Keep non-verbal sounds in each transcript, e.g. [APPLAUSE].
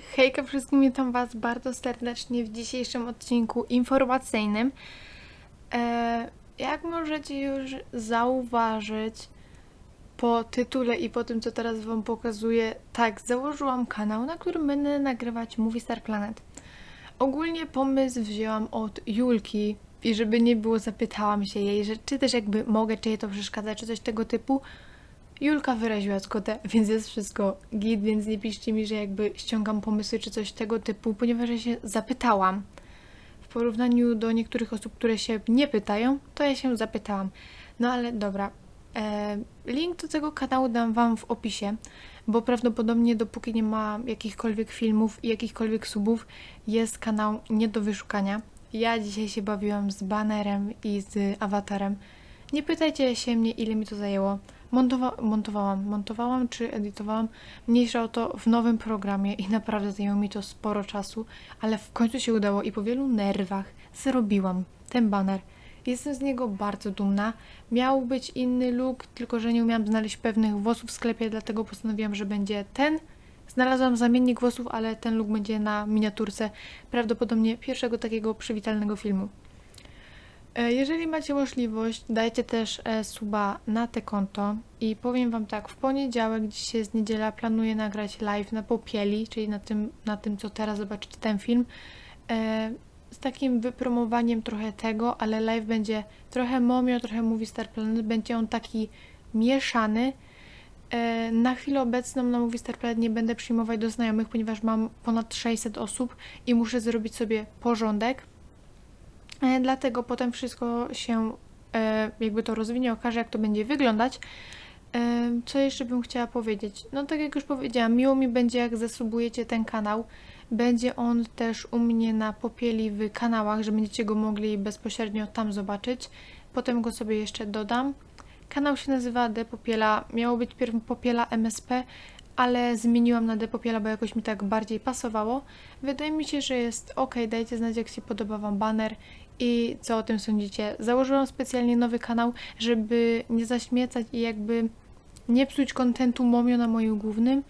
Hejka wszystkim, witam Was bardzo serdecznie w dzisiejszym odcinku informacyjnym. E, jak możecie już zauważyć po tytule i po tym, co teraz Wam pokazuję, tak, założyłam kanał, na którym będę nagrywać Movie Star Planet. Ogólnie pomysł wzięłam od Julki i żeby nie było, zapytałam się jej, że czy też jakby mogę, czy jej to przeszkadza, czy coś tego typu. Julka wyraziła zgodę, [LAUGHS] więc jest wszystko git, więc nie piszcie mi, że jakby ściągam pomysły czy coś tego typu, ponieważ ja się zapytałam. W porównaniu do niektórych osób, które się nie pytają, to ja się zapytałam. No ale dobra. E, link do tego kanału dam Wam w opisie, bo prawdopodobnie dopóki nie ma jakichkolwiek filmów i jakichkolwiek subów, jest kanał nie do wyszukania. Ja dzisiaj się bawiłam z banerem i z awatarem. Nie pytajcie się mnie, ile mi to zajęło. Montowa- montowałam, montowałam czy edytowałam, mniejsza o to w nowym programie i naprawdę zajęło mi to sporo czasu, ale w końcu się udało i po wielu nerwach zrobiłam ten baner. Jestem z niego bardzo dumna. Miał być inny look, tylko że nie umiałam znaleźć pewnych włosów w sklepie, dlatego postanowiłam, że będzie ten. Znalazłam zamiennik włosów, ale ten look będzie na miniaturce prawdopodobnie pierwszego takiego przywitalnego filmu. E, Jeżeli macie możliwość, dajcie też e, suba na te konto i powiem Wam tak, w poniedziałek, dziś jest niedziela, planuję nagrać live na Popieli, czyli na tym, na tym co teraz zobaczycie ten film, e, z takim wypromowaniem trochę tego, ale live będzie trochę Momio, trochę Movie Star Planet, będzie on taki mieszany. Na chwilę obecną na Movie Star Planet nie będę przyjmować do znajomych, ponieważ mam ponad 600 osób i muszę zrobić sobie porządek. E, Dlatego potem wszystko się e, jakby to rozwinie, okaże jak to będzie wyglądać. E, Co jeszcze bym chciała powiedzieć? No tak jak już powiedziałam, miło mi będzie jak zasubujecie ten kanał. Będzie on też u mnie na popieli w kanałach, że będziecie go mogli bezpośrednio tam zobaczyć. Potem go sobie jeszcze dodam. Kanał się nazywa D Popiela. Miało być pierw Popiela MSP, ale zmieniłam na D Popiela, bo jakoś mi tak bardziej pasowało. Wydaje mi się, że jest ok. Dajcie znać, jak się podoba Wam banner i co o tym sądzicie. Założyłam specjalnie nowy kanał, żeby nie zaśmiecać i jakby nie psuć kontentu Momio na moim głównym,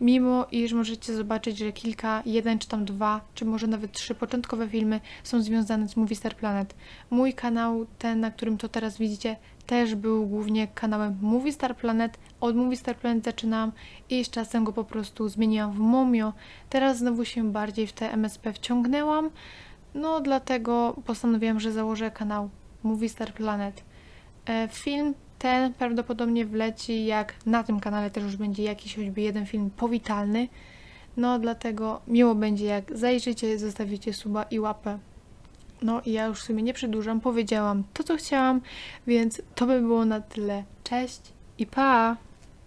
mimo iż możecie zobaczyć, że kilka, jeden czy tam dwa, czy może nawet trzy początkowe filmy są związane z Movie Star Planet. Mój kanał, ten na którym to teraz widzicie, też był głównie kanałem Movie Star Planet. Od Movie Star Planet zaczynałam i z czasem go po prostu zmieniłam w Momio. Teraz znowu się bardziej w te MSP wciągnęłam. No, dlatego postanowiłam, że założę kanał Movie Star Planet. E, Film ten prawdopodobnie wleci, jak na tym kanale też już będzie jakiś choćby jeden film powitalny. No, dlatego miło będzie, jak zajrzycie, zostawicie suba i łapę. No i ja już w sumie nie przedłużam, powiedziałam to, co chciałam, więc to by było na tyle. Cześć i pa!